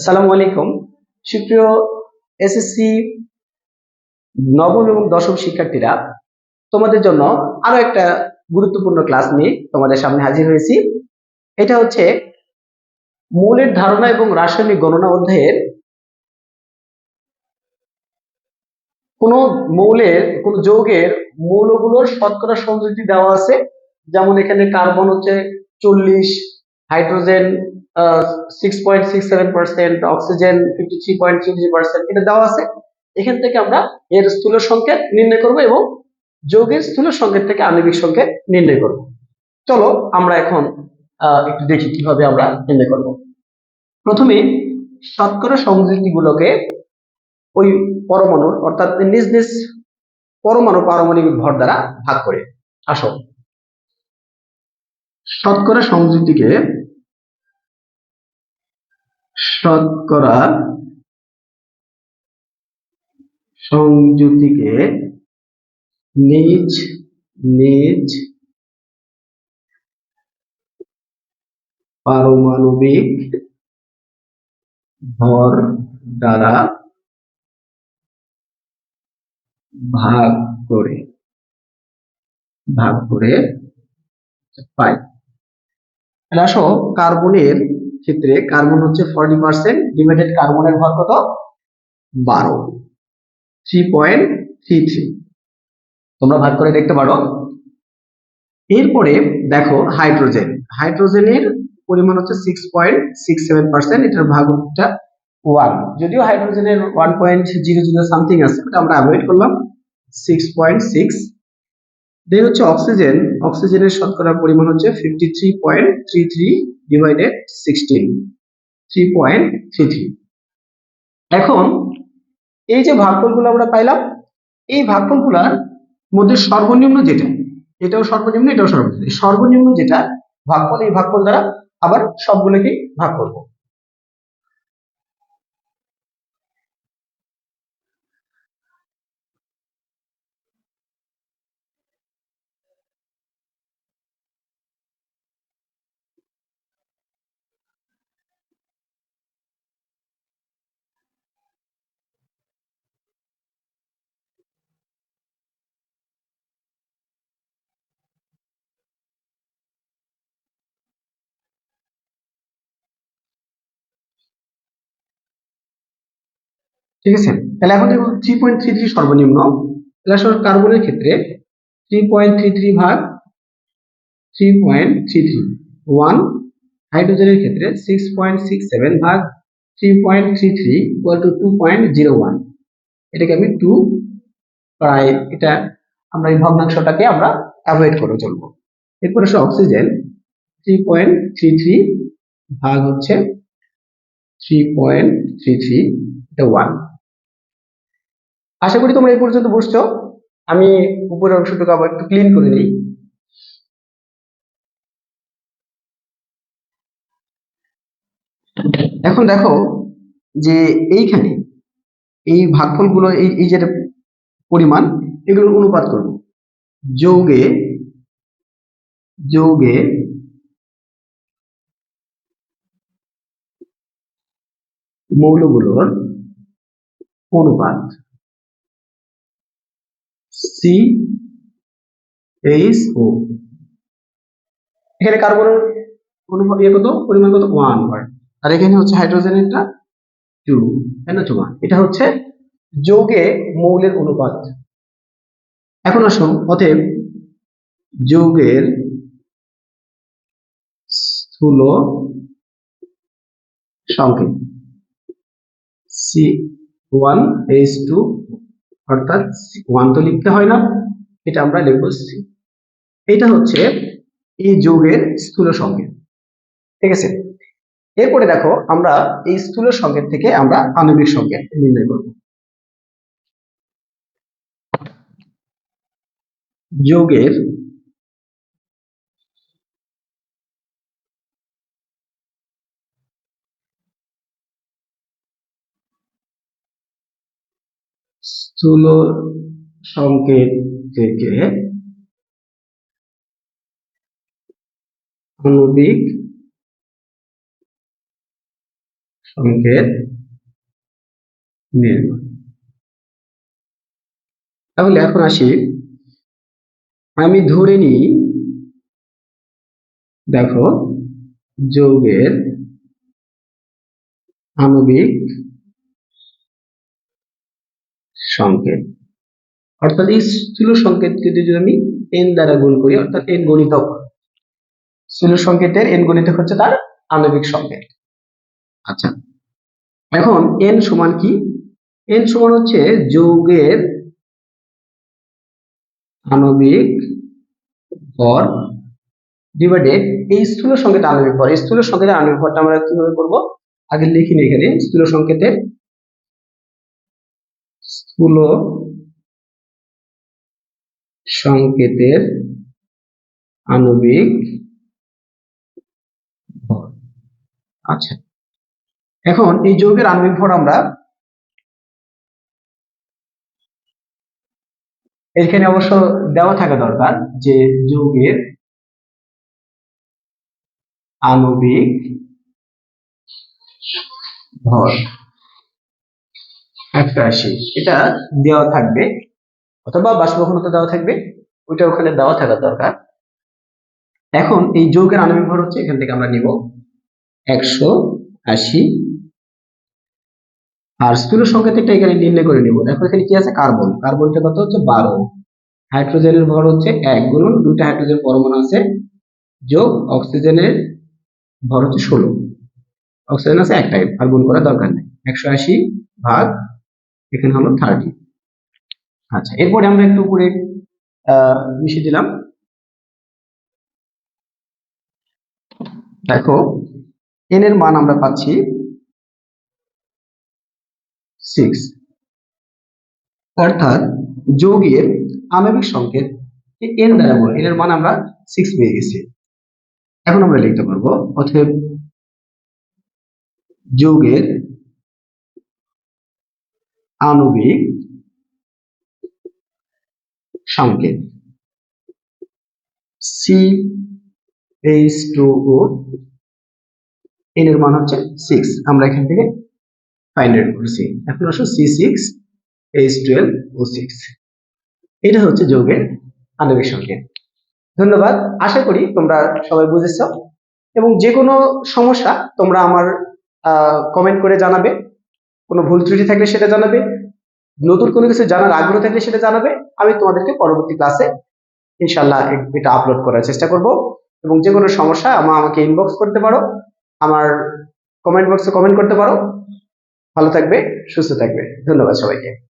আসসালামু আলাইকুম। সুপ্রিয় এসএসসি নবম এবং দশম শিক্ষার্থীরা, তোমাদের জন্য আরও একটা গুরুত্বপূর্ণ ক্লাস নিয়ে তোমাদের সামনে হাজির হয়েছি। এটা হচ্ছে মৌলের ধারণা এবং রাসায়নিক গণনা অধ্যায়ের কোন মৌলের, কোন যৌগের মৌলগুলোর শতকরা সংযুক্তি দেওয়া আছে। যেমন এখানে কার্বন হচ্ছে চল্লিশ, hydrogen six point six seven percent oxygen fifty three point three three percent এটা দেওয়া আছে। এখান থেকে আমরা এর স্থূল সংকেত নির্ণয় করব এবং যৌগের স্থূল সংকেত থেকে আণবিক সংকেত নির্ণয় করব। চলো আমরা এখন একটু দেখি কীভাবে আমরা নির্ণয় করব। প্রথমে শতকরা সংযুক্তিগুলোকে ওই পরমাণুর অর্থাৎ নিজ নিজ পরমাণু পারমাণবিক ভর দ্বারা ভাগ করে। আসো। শতকরা সংযুক্তিকে শতকরা সংযুতিকে নিজ নিজ পারমাণবিক ভর দ্বারা ভাগ করে ভাগ করে পাই। আসো কার্বনের ক্ষেত্রে কার্বন হচ্ছে ফর্টি পার্সেন্ট ডিভাইডেড কার্বনের ভর কত? বারো। থ্রি পয়েন্ট থ্রি থ্রি তোমরা ভাগ করে দেখতে পারো। এরপরে দেখো হাইড্রোজেন হাইড্রোজেনের পরিমাণ হচ্ছে six point six seven percent এটার ভাগটা ওয়ান যদিও হাইড্রোজেনের one point zero zero something আছে আমরা অ্যাভয়েড করলাম সিক্স পয়েন্ট সিক্স দেন হচ্ছে অক্সিজেন অক্সিজেনের শতকরা পরিমাণ হচ্ছে fifty three point three three divided sixteen three point three three এখন এই যে ভাগফলগুলো আমরা পাইলাম, এই ভাগফলগুলোর মধ্যে সর্বনিম্ন যেটা, এটাও সর্বনিম্ন এটাও সর্বনিম্ন সর্বনিম্ন যেটা ভাগফল, এই ভাগফল দ্বারা আবার সবগুলোকে ভাগ করব। ঠিক আছে? তাহলে এখন দেখো থ্রি পয়েন্ট থ্রি থ্রি সর্বনিম্ন। কার্বনের ক্ষেত্রে থ্রি পয়েন্ট থ্রি থ্রি ভাগ three point three three one হাইড্রোজেনের ক্ষেত্রে সিক্স পয়েন্ট সিক্স সেভেন ভাগ three point three three equal to two point zero one এটাকে আমি টু প্রায় এটা আমরা এই ভগ্নাংশটাকে আমরা অ্যাভয়েড করে চলবো। এরপরে হচ্ছে oxygen three point three three ভাগ হচ্ছে থ্রি পয়েন্ট থ্রি থ্রি এটা ওয়ান আশা করি তোমরা এই পর্যন্ত বুঝছ আমি উপরের অংশটুকু আবার একটু ক্লিন করে নিই এখন দেখো যে এইখানে এই ভাগফলগুলো, এই এই যে পরিমাণ, এগুলোর অনুপাত করব। যৌগে যৌগে মৌলগুলোর অনুপাত। ও এখানে কার্বনের অনুপাত ইয়ে কত? পরিমাণ কত? ওয়ান হয়। আর এখানে হচ্ছে হাইড্রোজেনেরটা টু তাই না? ওয়ান এটা হচ্ছে যৌগে মৌলের অনুপাত। এখন আসুন, অতএব যৌগের স্থূল সংকেত। সি ওয়ান এইচ টু অর্থাৎ ওয়ান তো লিখতে হয় না, এটা আমরা লিখব সি। এটা হচ্ছে এই যৌগের স্থূল সংকেত, ঠিক আছে? এরপরে দেখো আমরা এই স্থূল সংকেত থেকে আমরা আণবিক সংকেত নির্ণয় করব। যৌগের স্থূল সংকেত থেকে আণবিক সংকেত নির্ণয়। তাহলে এখন আসি। আমি ধরে নিই, দেখো, যৌগের আণবিক সংকেত। অর্থাৎ এই স্থূল সংকেতকে যদি আমি এন দ্বারা গুণ করি অর্থাৎ এন গণিতক স্থূল সংকেতের এন গণিতক হচ্ছে তার আণবিক সংকেত। আচ্ছা। এখন এন সমান কি? এন সমান হচ্ছে যৌগের আণবিক ভর ডিভাইডেড এই স্থূল সংকেত আণবিক ভর। এই স্থূল সংকেতের আণবিক ভরটা আমরা কীভাবে করব? আগে লিখি নি এখানে। স্থূল সংকেতের স্থূল সংকেতের আণবিক আচ্ছা এখন এই যৌগের আণবিক ভর আমরা এখানে অবশ্য দেওয়া থাকা দরকার যে যৌগের আণবিক ভর। একশো আশি এটা দেওয়া থাকবে, অথবা বাষ্পঘনতা দেওয়া থাকবে, ওইটা ওখানে দেওয়া থাকা দরকার। এখন এই যৌগের আণবিক ভর হচ্ছে, এখান থেকে আমরা নিব একশো আশি। আর স্থূল সংকেতটা এখানে নির্ণয় করে নিব। দেখো এখানে কি আছে? কার্বন। কার্বনটা কত হচ্ছে? বারো। হাইড্রোজেনের ভর হচ্ছে এক গুণন, দুইটা হাইড্রোজেন পরমাণু আছে, যোগ অক্সিজেনের ভর হচ্ছে ষোলো। অক্সিজেন আছে একটাই, আর গুণ করার দরকার নেই। একশো আশি ভাগ এখানে হলো থার্টি আচ্ছা এরপরে আমরা একটু আহ মিশিয়ে দিলাম। দেখো এন এর মান আমরা পাচ্ছি সিক্স অর্থাৎ যৌগের আণবিক সংকেত এন দ্বারা বলে এন এর মান আমরা সিক্স পেয়ে গেছি। এখন আমরা লিখতে পারব, অতএব যৌগের আণবিক সংকেত। C H two O n এর মান হচ্ছে সিক্স আমরা এখান থেকে ফাইন্ড আউট করেছি। এখন আসো C six H twelve O six এটা হচ্ছে যৌগের আণবিক সংকেত। ধন্যবাদ। আশা করি তোমরা সবাই বুঝেছ। এবং যে কোনো সমস্যা তোমরা আমার কমেন্ট করে জানাবে। কোনো ভুল ত্রুটি থাকলে সেটা জানাবে, নতুন কোনো কিছু জানার আগ্রহ থাকলে সেটা জানাবে, আমি তোমাদেরকে পরবর্তী ক্লাসে ইনশাল্লাহ এটা আপলোড করার চেষ্টা করব। এবং যে কোনো সমস্যা আমা আমাকে ইনবক্স করতে পারো, আমার কমেন্ট বক্সে কমেন্ট করতে পারো। ভালো থাকবে, সুস্থ থাকবে। ধন্যবাদ সবাইকে।